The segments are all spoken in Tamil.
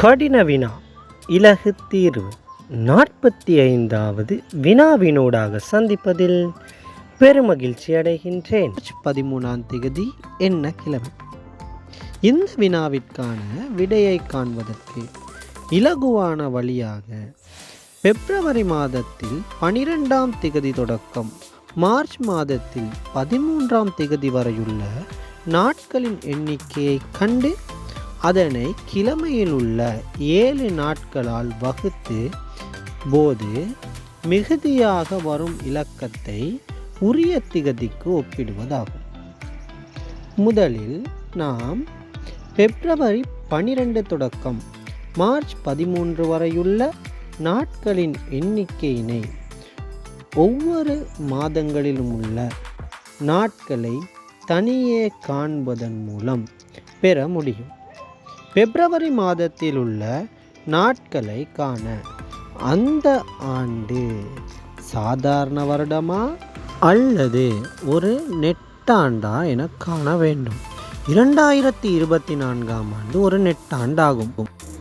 கடின வினா. இலகு தீர்வு. நாற்பத்தி ஐந்தாவது வினாவினூடாக சந்திப்பதில் பெருமகிழ்ச்சி அடைகின்றேன். பதிமூணாம் திகதி என்ன கிழமை? இந்த வினாவிற்கான விடையை காண்பதற்கு இலகுவான வழியாக பிப்ரவரி மாதத்தில் பனிரெண்டாம் திகதி தொடக்கம் மார்ச் மாதத்தில் பதிமூன்றாம் திகதி வரையுள்ள நாட்களின் எண்ணிக்கையை கண்டு அதனை கிழமையில் உள்ள ஏழு நாட்களால் வகுத்து போது மிகுதியாக வரும் இலக்கத்தை உரிய திகதிக்கு ஒப்பிடுவதாகும். முதலில் நாம் பிப்ரவரி பனிரெண்டு தொடக்கம் மார்ச் பதிமூன்று வரையுள்ள நாட்களின் எண்ணிக்கையினை ஒவ்வொரு மாதங்களிலும் உள்ள நாட்களை தனியே காண்பதன் மூலம் பெற முடியும். பிப்ரவரி மாதத்தில் உள்ள நாட்களை காண அந்த ஆண்டு சாதாரண வருடமா அல்லது ஒரு நெட்டாண்டா என காண வேண்டும். இரண்டாயிரத்தி இருபத்தி நான்காம் ஆண்டு ஒரு நெட்டாண்டாகும்.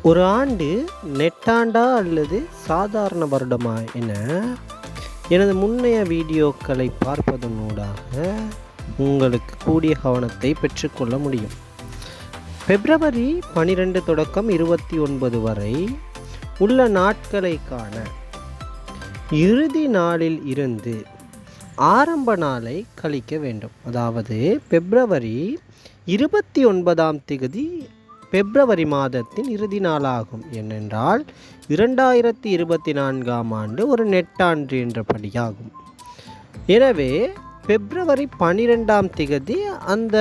ஒரு ஆண்டு நெட்டாண்டா அல்லது சாதாரண வருடமா என எனது முன்னைய வீடியோக்களை பார்ப்பதனூடாக உங்களுக்கு கூடிய கவனத்தை பெற்றுக்கொள்ள முடியும். பிப்ரவரி பனிரெண்டு தொடக்கம் இருபத்தி ஒன்பது வரை உள்ள நாட்களை காண இறுதி நாளில் இருந்து ஆரம்ப நாளை கழிக்க வேண்டும். அதாவது பிப்ரவரி இருபத்தி ஒன்பதாம் திகதி பிப்ரவரி மாதத்தின் இறுதி நாளாகும். ஏனென்றால் இரண்டாயிரத்தி இருபத்தி நான்காம் ஆண்டு ஒரு நெட்டாண்டு என்றபடியாகும். எனவே பிப்ரவரி பன்னிரெண்டாம் திகதி அந்த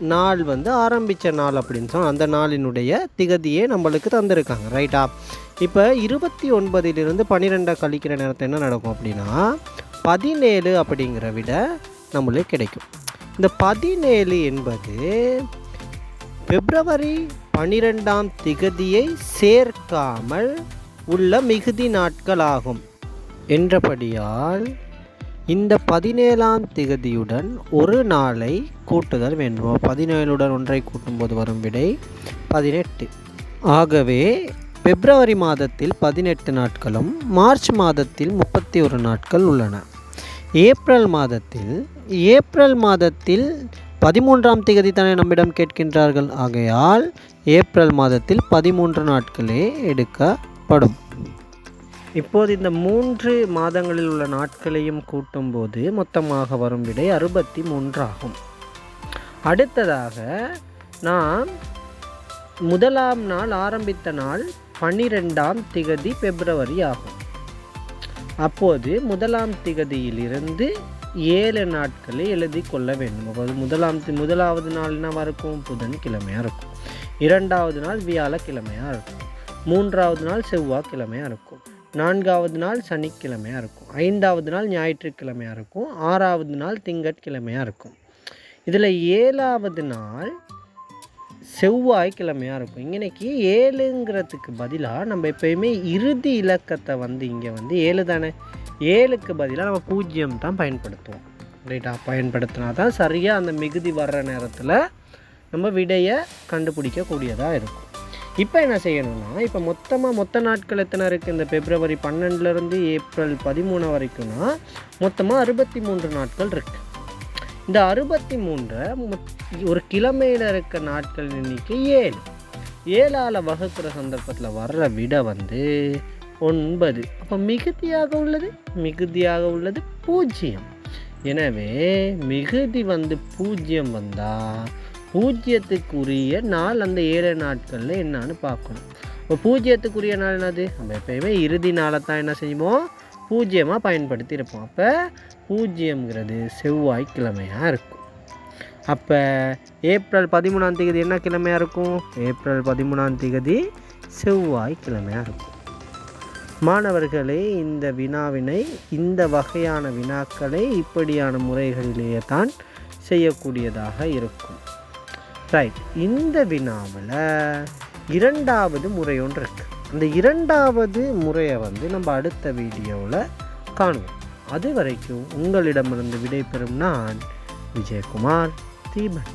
நாள் வந்து ஆரம்பித்த நாள் அப்படின்னு சொன்னால் அந்த நாளினுடைய திகதியே நம்மளுக்கு தந்திருக்காங்க ரைட்டா இப்போ இருபத்தி ஒன்பதிலிருந்து பன்னிரெண்டை கழிக்கிற நேரத்தை என்ன நடக்கும் அப்படின்னா பதினேழு அப்படிங்கிற விட நம்மளுக்கு கிடைக்கும். இந்த பதினேழு என்பது பிப்ரவரி பன்னிரெண்டாம் திகதியை சேர்க்காமல் உள்ள மிகுதி நாட்கள் ஆகும் என்றபடியால் இந்த பதினேழாம் திகதியுடன் ஒரு நாளை கூட்டுதல் வேண்டும். பதினேழுடன் ஒன்றை கூட்டும்போது வரும் விடை பதினெட்டு. ஆகவே பிப்ரவரி மாதத்தில் பதினெட்டு நாட்களும் மார்ச் மாதத்தில் முப்பத்தி ஒரு நாட்கள் உள்ளன. ஏப்ரல் மாதத்தில் ஏப்ரல் மாதத்தில் பதிமூன்றாம் திகதி தானே நம்மிடம் கேட்கின்றார்கள். ஆகையால் ஏப்ரல் மாதத்தில் பதிமூன்று நாட்களே எடுக்கப்படும். இப்போது இந்த மூன்று மாதங்களில் உள்ள நாட்களையும் கூட்டும்போது மொத்தமாக வரும் விடை அறுபத்தி மூன்றாகும் அடுத்ததாக நாம் முதலாம் நாள் ஆரம்பித்த நாள் பன்னிரெண்டாம் திகதி பிப்ரவரி ஆகும். அப்போது முதலாம் திகதியிலிருந்து ஏழு நாட்களை எழுதி கொள்ள வேண்டும். அப்போது முதலாம் முதலாவது நாள் என்னவாக இருக்கும்? புதன்கிழமையாக இருக்கும். இரண்டாவது நாள் வியாழக்கிழமையாக இருக்கும். மூன்றாவது நாள் செவ்வாய்க்கிழமையாக இருக்கும். நான்காவது நாள் சனிக்கிழமையாக இருக்கும். ஐந்தாவது நாள் ஞாயிற்றுக்கிழமையாக இருக்கும். ஆறாவது நாள் திங்கட்கிழமையாக இருக்கும். இதில் ஏழாவது நாள் செவ்வாய்க்கிழமையாக இருக்கும். இன்னைக்கு ஏழுங்கிறதுக்கு பதிலாக நம்ம எப்பயுமே இறுதி இலக்கத்தை வந்து இங்கே வந்து ஏழு தானே? ஏழுக்கு பதிலாக நம்ம பூஜ்ஜியம் தான் பயன்படுத்துவோம். ரைட்டா? பயன்படுத்தினா தான் சரியாக அந்த மிகுதி வர்ற நேரத்தில் நம்ம விடையை கண்டுபிடிக்கக்கூடியதாக இருக்கும். இப்போ என்ன செய்யணும்னா இப்போ மொத்தமாக மொத்த நாட்கள் எத்தனை இருக்குது இந்த பிப்ரவரி பன்னெண்டுலேருந்து ஏப்ரல் பதிமூணு வரைக்கும்னா மொத்தமாக அறுபத்தி மூன்று நாட்கள் இருக்குது இந்த அறுபத்தி மூன்றை ஒரு கிழமையில் இருக்க நாட்கள் எண்ணிக்கை ஏழு. ஏழால் வகுக்கிற சந்தர்ப்பத்தில் வர்ற விட வந்து ஒன்பது. அப்போ மிகுதியாக உள்ளது மிகுதியாக உள்ளது பூஜ்ஜியம். எனவே மிகுதி வந்து பூஜ்ஜியம் வந்தால் பூஜ்ஜியத்துக்குரிய நாள் அந்த ஏழு நாட்களில் என்னான்னு பார்க்கணும். இப்போ பூஜ்ஜியத்துக்குரிய நாள் என்னது? நம்ம எப்பயுமே இறுதி நாளை தான் என்ன செய்வோம்? பூஜ்ஜியமாக பயன்படுத்தி இருப்போம். அப்போ பூஜ்ஜியம்ங்கிறது செவ்வாய்க்கிழமையாக இருக்கும். அப்போ ஏப்ரல் பதிமூணாம் தேதி என்ன கிழமையாக இருக்கும்? ஏப்ரல் பதிமூணாம் தேதி செவ்வாய்க்கிழமையாக இருக்கும். மாணவர்களே இந்த வினாவினை இந்த வகையான வினாக்களை இப்படியான முறைகளிலேயே தான் செய்யக்கூடியதாக இருக்கும். ரைட் இந்த வினாவில் இரண்டாவது முறை ஒன்று அந்த இரண்டாவது முறையை வந்து நம்ம அடுத்த வீடியோவில் காணுவோம். அது வரைக்கும் உங்களிடமிருந்து விடைபெறும் நான் விஜயகுமார் தீபன்.